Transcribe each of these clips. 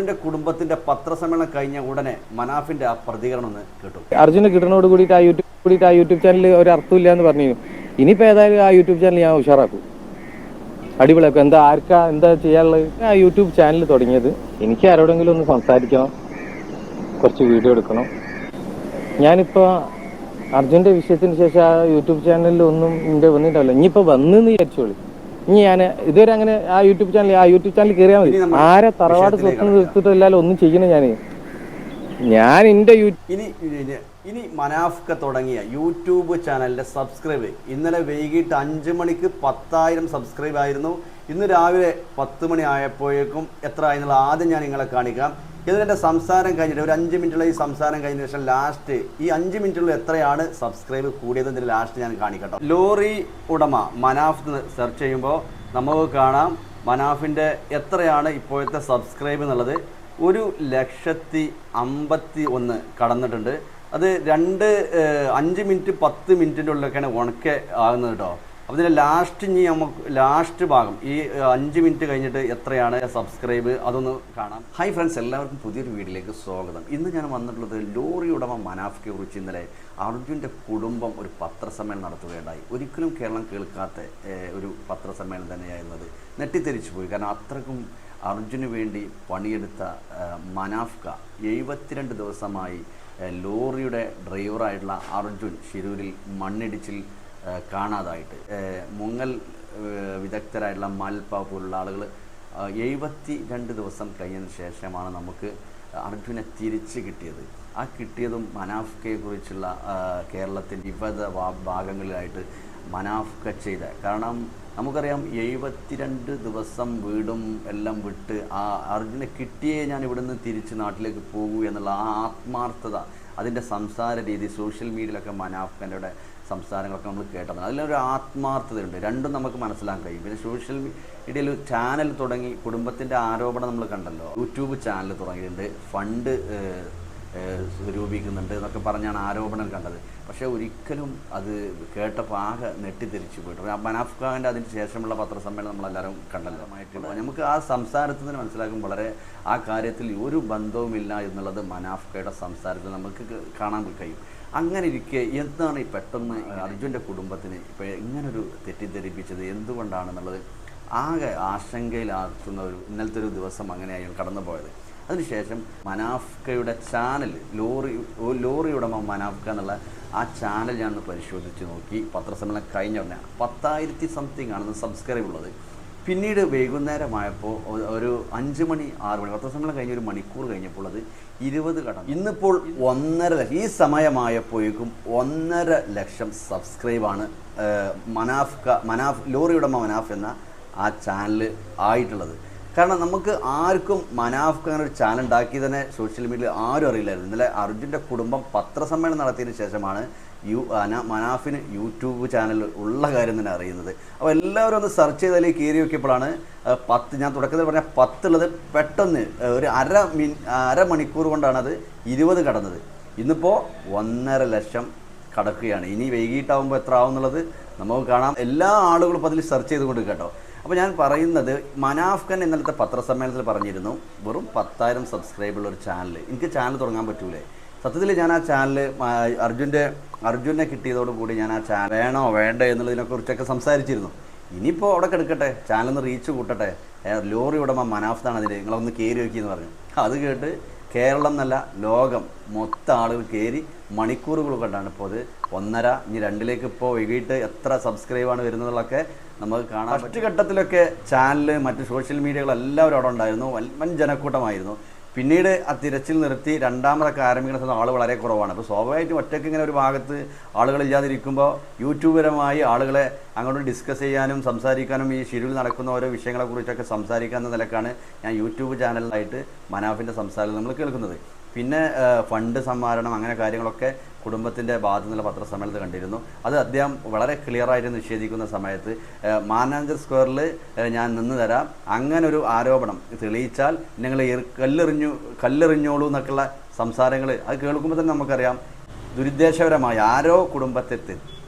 അർജുന്റെ കുടുംബത്തിന്റെ പത്രസമ്മേളനം കഴിഞ്ഞ ഉടനെ മനാഫിന്റെ ആ പ്രതികരണം ഒന്ന് കേട്ടു. അർജുന കിട്ടണോട് കൂടിയിട്ട് ആ യൂട്യൂബ് കൂടിയിട്ട് ആ യൂട്യൂബ് ചാനൽ ഒരു അർത്ഥമില്ല എന്ന് പറഞ്ഞു ഇനിയിപ്പോൾ ഏതായാലും ആ യൂട്യൂബ് ചാനൽ ഞാൻ ഉഷാറാക്കും. അടിപൊളിയാക്കും എന്താ ആർക്കാ എന്താ ചെയ്യാനുള്ളത്? ആ യൂട്യൂബ് ചാനൽ തുടങ്ങിയത്. എനിക്ക് ആരോടെങ്കിലും ഒന്ന് സംസാരിക്കണം. കുറച്ച് വീഡിയോ എടുക്കണം. ഞാനിപ്പോൾ അർജുന്റെ വിഷയത്തിന് ശേഷം ആ യൂട്യൂബ് ചാനലിൽ ഒന്നും എന്റെ വന്നിട്ടില്ല ഇനിയിപ്പോൾ വന്നെന്ന് വിചാരിച്ചോളി. ഇനി ഞാൻ ഇതുവരെ അങ്ങനെ ആ യൂട്യൂബ് ചാനൽ ആ യൂട്യൂബ് ചാനൽ കയറിയാൽ മതി. ആരെ തറവാട് സ്വപ്നം എടുത്തിട്ടില്ലാലും ഒന്നും ചെയ്യണം ഞാൻ ഞാൻ എന്റെ യൂ ഇനി ഇനി ഇനി മനാഫ്ക തുടങ്ങിയ യൂട്യൂബ് ചാനലിന്റെ സബ്സ്ക്രൈബ് ഇന്നലെ വൈകിട്ട് അഞ്ച് മണിക്ക് പത്തായിരം സബ്സ്ക്രൈബ് ആയിരുന്നു. ഇന്ന് രാവിലെ പത്ത് മണി ആയപ്പോഴേക്കും എത്ര ആയെന്നുള്ള ആദ്യം ഞാൻ നിങ്ങളെ കാണിക്കാം. ഇതിന്റെ സംസാരം കഴിഞ്ഞിട്ട് ഒരു അഞ്ച് മിനിറ്റുള്ള ഈ സംസാരം കഴിഞ്ഞ ശേഷം ലാസ്റ്റ് ഈ അഞ്ച് മിനിറ്റുള്ള എത്രയാണ് സബ്സ്ക്രൈബ് കൂടിയതെന്ന് ലാസ്റ്റ് ഞാൻ കാണിക്കട്ടോ. ലോറി ഉടമ മനാഫ് സെർച്ച് ചെയ്യുമ്പോൾ നമുക്ക് കാണാം മനാഫിന്റെ എത്രയാണ് ഇപ്പോഴത്തെ സബ്സ്ക്രൈബ് എന്നുള്ളത്. ഒരു ലക്ഷത്തി അമ്പത്തി ഒന്ന് കടന്നിട്ടുണ്ട്. അത് രണ്ട് അഞ്ച് മിനിറ്റ് പത്ത് മിനിറ്റിന്റെ ഉള്ളിലൊക്കെയാണ് ഉണക്കെ ആകുന്നത് കേട്ടോ അപ്പോൾ ഇതിന്റെ ലാസ്റ്റ് ഇനി നമുക്ക് ലാസ്റ്റ് ഭാഗം ഈ അഞ്ച് മിനിറ്റ് കഴിഞ്ഞിട്ട് എത്രയാണ് സബ്സ്ക്രൈബ് അതൊന്ന് കാണാം. ഹായ് ഫ്രണ്ട്സ് എല്ലാവർക്കും പുതിയൊരു വീഡിയോയിലേക്ക് സ്വാഗതം. ഇന്ന് ഞാൻ വന്നിട്ടുള്ളത് ലോറി ഉടമ മനാഫിക്കെ കുറിച്ച്. ഇന്നലെ അർജുന്റെ കുടുംബം ഒരു പത്രസമ്മേളനം നടത്തുകയുണ്ടായി. ഒരിക്കലും കേരളം കേൾക്കാത്ത ഒരു പത്രസമ്മേളനം തന്നെയായിരുന്നു അത്. നെട്ടിത്തെരിച്ചു പോയി. കാരണം അത്രക്കും അർജുന് വേണ്ടി പണിയെടുത്ത മനാഫ്ക എഴുപത്തിരണ്ട് ദിവസമായി ലോറിയുടെ ഡ്രൈവറായിട്ടുള്ള അർജുൻ ശിരൂരിൽ മണ്ണിടിച്ചിൽ കാണാതായിട്ട്. മുങ്ങൽ വിദഗ്ധരായിട്ടുള്ള മാൽപ്പ പോലുള്ള ആളുകൾ എഴുപത്തി രണ്ട് ദിവസം കഴിഞ്ഞതിന് ശേഷമാണ് നമുക്ക് അർജുനെ തിരിച്ച് കിട്ടിയത്. ആ കിട്ടിയതും മനാഫ്കയെ കുറിച്ചുള്ള കേരളത്തിന്റെ വിവിധ ഭാഗങ്ങളിലായിട്ട് മനാഫ്ക ചെയ്ത. കാരണം നമുക്കറിയാം എഴുപത്തിരണ്ട് ദിവസം വീടും എല്ലാം വിട്ട് ആ അർജുനെ കിട്ടിയേ ഞാൻ ഇവിടുന്ന് തിരിച്ച് നാട്ടിലേക്ക് പോകൂ എന്നുള്ള ആ ആത്മാർത്ഥത അതിന്റെ സംസാര രീതി സോഷ്യൽ മീഡിയയിലൊക്കെ മനാഫ്കന്റെ സംസാരങ്ങളൊക്കെ നമ്മൾ കേട്ടതാണ്. അതിലൊരു ആത്മാർത്ഥതയുണ്ട്. രണ്ടും നമുക്ക് മനസ്സിലാക്കാൻ കഴിയും. പിന്നെ സോഷ്യൽ മീഡിയയിൽ ചാനൽ തുടങ്ങി കുടുംബത്തിന്റെ ആരോപണം നമ്മൾ കണ്ടല്ലോ. യൂട്യൂബ് ചാനൽ തുടങ്ങിയിട്ടുണ്ട്. ഫണ്ട് സ്വരൂപിക്കുന്നുണ്ട് എന്നൊക്കെ പറഞ്ഞാണ് ആരോപണം കണ്ടത്. പക്ഷേ ഒരിക്കലും അത് കേട്ടപ്പോൾ ആകെ നെട്ടിത്തിരിച്ചു പോയിട്ട് ബനാഫ്ഖാന്റെ അതിന് ശേഷമുള്ള പത്രസമ്മേളനം നമ്മളെല്ലാവരും കണ്ടല്ലോ. നമുക്ക് ആ സംസാരത്തിൽ നിന്ന് മനസ്സിലാക്കും വളരെ ആ കാര്യത്തിൽ ഒരു ബന്ധവുമില്ല എന്നുള്ളത് മനാഫ്ഖയുടെ സംസാരത്തിൽ നമുക്ക് കാണാൻ കഴിയും. അങ്ങനെ ഇരിക്കെ എന്താണ് ഈ പെട്ടെന്ന് അർജുന്റെ കുടുംബത്തിന് ഇപ്പോൾ ഇങ്ങനൊരു തെറ്റിദ്ധരിപ്പിച്ചത് എന്തുകൊണ്ടാണെന്നുള്ളത് ആകെ ആശങ്കയിലാക്കുന്ന ഒരു ഇന്നലത്തെ ഒരു ദിവസം അങ്ങനെയായി കടന്നു പോയത് അതിനുശേഷം മനാഫ്കയുടെ ചാനൽ ലോറി ലോറി ഉടമ മനാഫ്ക എന്നുള്ള ആ ചാനൽ ഞാൻ ഒന്ന് പരിശോധിച്ച് നോക്കി. പത്രസമ്മേളനം കഴിഞ്ഞ ഉടനെ പത്തായിരത്തി സംതിങ് ആണ് സബ്സ്ക്രൈബ് ഉള്ളത്. പിന്നീട് വൈകുന്നേരമായപ്പോൾ ഒരു അഞ്ച് മണി ആറ് മണി പത്രസമ്മേളനം കഴിഞ്ഞ ഒരു മണിക്കൂർ കഴിഞ്ഞപ്പോൾ അത് ഇരുപത് കടന്നു. ഇന്നിപ്പോൾ ഒന്നര ലക്ഷം ഈ സമയമായപ്പോഴേക്കും ഒന്നര ലക്ഷം സബ്സ്ക്രൈബാണ് മനാഫ്ക മനാഫ് ലോറി ഉടമ മനാഫ് എന്ന ആ ചാനൽ ആയിട്ടുള്ളത്. കാരണം നമുക്ക് ആർക്കും മനാഫ്ക്ക് അങ്ങനെ ഒരു ചാനൽ ഉണ്ടാക്കി തന്നെ സോഷ്യൽ മീഡിയയിൽ ആരും അറിയില്ലായിരുന്നു. ഇന്നലെ അർജുന്റെ കുടുംബം പത്രസമ്മേളനം നടത്തിയതിന് ശേഷമാണ് യു മനാഫിന് യൂട്യൂബ് ചാനൽ ഉള്ള കാര്യം തന്നെ അറിയുന്നത്. അപ്പോൾ എല്ലാവരും ഒന്ന് സെർച്ച് ചെയ്താൽ കയറി നോക്കിയപ്പോഴാണ് പത്ത് ഞാൻ തുടക്കത്തിൽ പറഞ്ഞ പത്തുള്ളത് പെട്ടെന്ന് ഒരു അര മിൻ അരമണിക്കൂർ കൊണ്ടാണ് അത് ഇരുപത് കടന്നത്. ഇന്നിപ്പോൾ ഒന്നര ലക്ഷം കടക്കുകയാണ്. ഇനി വൈകിട്ടാവുമ്പോൾ എത്ര ആവും എന്നുള്ളത് നമുക്ക് കാണാം. എല്ലാ ആളുകളും ഇപ്പോൾ അതിൽ സെർച്ച് ചെയ്തുകൊണ്ട് കേട്ടോ. അപ്പോൾ ഞാൻ പറയുന്നത് മനാഫ്ഖൻ ഇന്നലത്തെ പത്രസമ്മേളനത്തിൽ പറഞ്ഞിരുന്നു വെറും പത്തായിരം സബ്സ്ക്രൈബുള്ള ഒരു ചാനൽ എനിക്ക് ചാനൽ തുടങ്ങാൻ പറ്റൂലേ. സത്യത്തിൽ ഞാൻ ആ ചാനൽ അർജുന്റെ അർജുനെ കിട്ടിയതോടുകൂടി ഞാൻ ആ ചാനൽ വേണോ വേണ്ടേ എന്നുള്ളതിനെ കുറിച്ചൊക്കെ സംസാരിച്ചിരുന്നു. ഇനിയിപ്പോൾ അവിടെ കിടക്കട്ടെ ചാനലൊന്ന് റീച്ച് കൂട്ടട്ടെ. ലോറി ഉടമ മനാഫ്താണ് അതിൽ നിങ്ങളൊന്ന് കയറി എന്ന് പറഞ്ഞു. അത് കേട്ട് കേരളം എന്നല്ല ലോകം. മൊത്തം ആളുകൾ കയറി മണിക്കൂറുകൾ കൊണ്ടാണ് ഇപ്പോൾ അത് ഒന്നര ഇനി രണ്ടിലേക്ക് ഇപ്പോൾ വൈകിട്ട് എത്ര സബ്സ്ക്രൈബാണ് വരുന്നതൊക്കെ നമുക്ക് കാണാം ഫസ്റ്റ് ഘട്ടത്തിലൊക്കെ ചാനൽ മറ്റ് സോഷ്യൽ മീഡിയകളെല്ലാവരും അവിടെ ഉണ്ടായിരുന്നു. വൻ ജനക്കൂട്ടമായിരുന്നു. പിന്നീട് ആ തിരച്ചിൽ നിർത്തി രണ്ടാമതൊക്കെ ആരംഭിക്കുന്ന സമയത്ത് ആൾ വളരെ കുറവാണ്. അപ്പോൾ സ്വാഭാവികമായിട്ടും ഒറ്റയ്ക്ക് ഇങ്ങനെ ഒരു ഭാഗത്ത് ആളുകളില്ലാതിരിക്കുമ്പോൾ യൂട്യൂബരമായി ആളുകളെ അങ്ങോട്ട് ഡിസ്കസ് ചെയ്യാനും സംസാരിക്കാനും ഈ ഷെഡ്യൂൾ നടക്കുന്ന ഓരോ വിഷയങ്ങളെക്കുറിച്ചൊക്കെ സംസാരിക്കാൻ എന്ന നിലക്കാണ് ഞാൻ യൂട്യൂബ് ചാനലിലായിട്ട് മനാഫിന്റെ സംസാരം നമ്മൾ കേൾക്കുന്നത്. പിന്നെ ഫണ്ട് സമാഹരണം അങ്ങനെ കാര്യങ്ങളൊക്കെ കുടുംബത്തിന്റെ ഭാഗത്തു നിന്നുള്ള പത്രസമ്മേളനത്തിൽ കണ്ടിരുന്നു. അത് അദ്ദേഹം വളരെ ക്ലിയറായിട്ട് നിഷേധിക്കുന്ന സമയത്ത് മാനാഞ്ചർ സ്ക്വയറിൽ ഞാൻ നിന്ന് തരാം. അങ്ങനെ ഒരു ആരോപണം തെളിയിച്ചാൽ നിങ്ങൾ കല്ലെറിഞ്ഞു കല്ലെറിഞ്ഞോളൂ എന്നൊക്കെയുള്ള സംസാരങ്ങൾ അത് കേൾക്കുമ്പോൾ തന്നെ നമുക്കറിയാം. ദുരുദ്ദേശപരമായ ആരോ കുടുംബത്തെ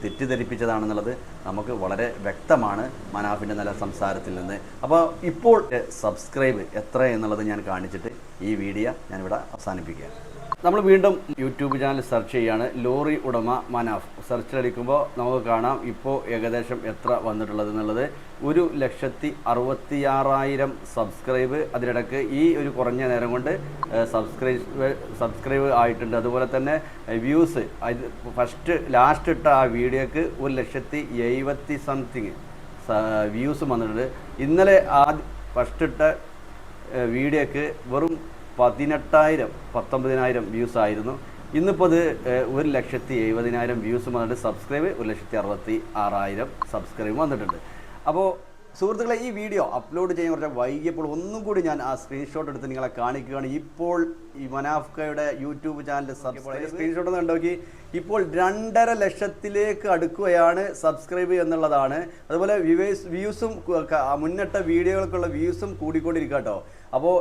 തെറ്റിദ്ധരിപ്പിച്ചതാണെന്നുള്ളത് നമുക്ക് വളരെ വ്യക്തമാണ് മനാഫിന്റെ നല്ല സംസാരത്തിൽ നിന്ന്. അപ്പോൾ ഇപ്പോൾ സബ്സ്ക്രൈബ് എത്ര എന്നുള്ളത് ഞാൻ കാണിച്ചിട്ട് ഈ വീഡിയോ ഞാനിവിടെ അവസാനിപ്പിക്കുകയാണ്. നമ്മൾ വീണ്ടും യൂട്യൂബ് ചാനൽ സെർച്ച് ചെയ്യാണ്. ലോറി ഉടമ മനാഫ്. സെർച്ചിലടിക്കുമ്പോൾ നമുക്ക് കാണാം ഇപ്പോൾ ഏകദേശം എത്ര വന്നിട്ടുള്ളത് എന്നുള്ളത്. ഒരു ലക്ഷത്തി അറുപത്തിയാറായിരം സബ്സ്ക്രൈബ് അതിനിടക്ക് ഈ ഒരു കുറഞ്ഞ നേരം കൊണ്ട് സബ്സ്ക്രൈബ് സബ്സ്ക്രൈബ് ആയിട്ടുണ്ട്. അതുപോലെ തന്നെ വ്യൂസ് അത് ഫസ്റ്റ് ലാസ്റ്റ് ഇട്ട ആ വീഡിയോക്ക് ഒരു ലക്ഷത്തി എഴുപത്തി സംതിങ് വ്യൂസ് വന്നിട്ടുണ്ട്. ഇന്നലെ ആ ഫസ്റ്റ് ഇട്ട വീഡിയോക്ക് വെറും പതിനെട്ടായിരം പത്തൊമ്പതിനായിരം വ്യൂസ് ആയിരുന്നു. ഇന്നിപ്പോൾ അത് ഒരു ലക്ഷത്തി എഴുപതിനായിരം വ്യൂസ് വന്നിട്ട് സബ്സ്ക്രൈബ് ഒരു ലക്ഷത്തി അറുപത്തി ആറായിരം സബ്സ്ക്രൈബ് വന്നിട്ടുണ്ട്. അപ്പോൾ സുഹൃത്തുക്കളെ ഈ വീഡിയോ അപ്ലോഡ് ചെയ്യാൻ കുറച്ച് വൈകിയപ്പോൾ ഒന്നും കൂടി ഞാൻ ആ സ്ക്രീൻഷോട്ട് എടുത്ത് നിങ്ങളെ കാണിക്കുകയാണ്. ഇപ്പോൾ ഈ മനാഫ്കയുടെ യൂട്യൂബ് ചാനൽ സബ്സ്ക്രൈബ് സ്ക്രീൻഷോട്ട് കണ്ടോക്കി ഇപ്പോൾ രണ്ടര ലക്ഷത്തിലേക്ക് അടുക്കുകയാണ് സബ്സ്ക്രൈബ് എന്നുള്ളതാണ്. അതുപോലെ വ്യൂവേഴ്സ് വ്യൂസും മുന്നിട്ട വീഡിയോകൾക്കുള്ള വ്യൂസും കൂടിക്കൊണ്ടിരിക്കുക കേട്ടോ. അപ്പോൾ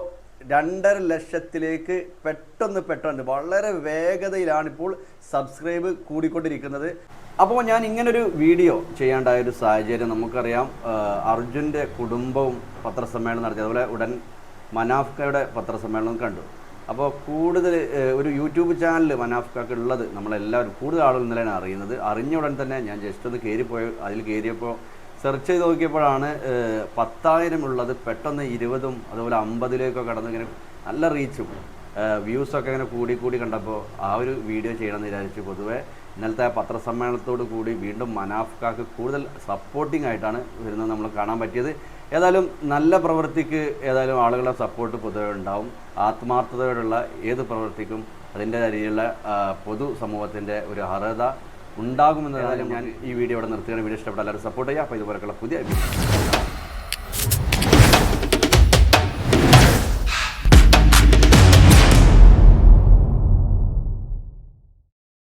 രണ്ടര ലക്ഷത്തിലേക്ക് പെട്ടെന്ന് പെട്ടെന്ന് വളരെ വേഗതയിലാണ് ഇപ്പോൾ സബ്സ്ക്രൈബ് കൂടിക്കൊണ്ടിരിക്കുന്നത്. അപ്പോൾ ഞാൻ ഇങ്ങനൊരു വീഡിയോ ചെയ്യേണ്ടായ ഒരു സാഹചര്യം നമുക്കറിയാം. അർജുന്റെ കുടുംബവും പത്രസമ്മേളനം നടത്തി. അതുപോലെ ഉടൻ മനാഫ്കയുടെ പത്രസമ്മേളനം കണ്ടു. അപ്പോൾ കൂടുതൽ ഒരു യൂട്യൂബ് ചാനൽ മനാഫ്കക്ക് ഉള്ളത് നമ്മളെല്ലാവരും കൂടുതൽ ആളുകൾ ഇന്നലെയാണ് അറിയുന്നത്. അറിഞ്ഞ ഉടൻ തന്നെ ഞാൻ ജസ്റ്റ് ഒന്ന് കയറിപ്പോയി. അതിൽ കയറിയപ്പോൾ സെർച്ച് ചെയ്ത് നോക്കിയപ്പോഴാണ് പത്തായിരം ഉള്ളത് പെട്ടെന്ന് ഇരുപതും അതുപോലെ അമ്പതിലേക്കൊക്കെ കടന്ന് ഇങ്ങനെ നല്ല റീച്ചും വ്യൂസൊക്കെ ഇങ്ങനെ കൂടി കൂടി കണ്ടപ്പോൾ ആ ഒരു വീഡിയോ ചെയ്യണമെന്ന് വിചാരിച്ചു. പൊതുവേ ഇന്നലത്തെ പത്രസമ്മേളനത്തോട് കൂടി വീണ്ടും മനാഫ്കാക്ക് കൂടുതൽ സപ്പോർട്ടിംഗ് ആയിട്ടാണ് വരുന്നത് നമ്മൾ കാണാൻ പറ്റിയത്. ഏതായാലും നല്ല പ്രവൃത്തിക്ക് ഏതായാലും ആളുകളുടെ സപ്പോർട്ട് പൊതുവെ ഉണ്ടാവും. ആത്മാർത്ഥതയോടുള്ള ഏത് പ്രവൃത്തിക്കും അതിന്റെ രീതിയിലുള്ള പൊതു സമൂഹത്തിന്റെ ഒരു അർഹത ഉണ്ടാകുമെന്നതായാലും ഞാൻ ഈ വീഡിയോ ഇവിടെ നിർത്തുകയാണ്. വീഡിയോ ഇഷ്ടപ്പെട്ട എല്ലാവരും സപ്പോർട്ട് ചെയ്യുക. അപ്പോൾ ഇതുപോലെയുള്ള പുതിയ വീഡിയോ